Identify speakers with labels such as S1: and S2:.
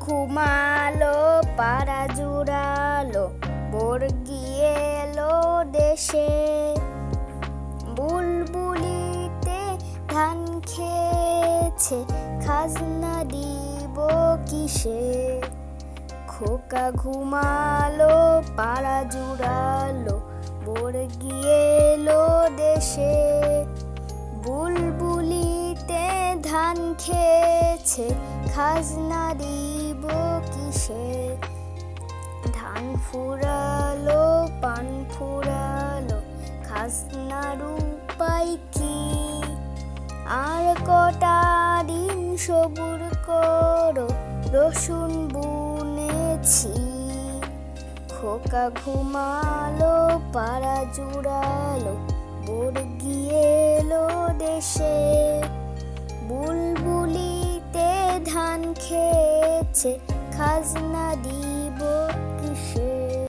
S1: ঘুমালো, পাড়া জুড়ালো বোর গিয়ে এলো দেশে। বুলবুলিতে ধান খেয়েছে, খাজনা দিব কিসে? খোকা ঘুমালো, পাড়া জুড়ালো বোর গিয়ে এলো দেশে। বুলবুলিতে ধান খেয়েছে খাজনা দিব কিসে? ধান ফুরালো, পান ফুরালো খাজনার উপায় কি? আর কটা দিন সবুর করো, রসুন বুনেছি। খোকা ঘুমালো, পাড়া জুড়ালো বোর গিয়ে এলো দেশে। বুলবুলিতে ধান খেয়েছে খাজনা দিয়ে।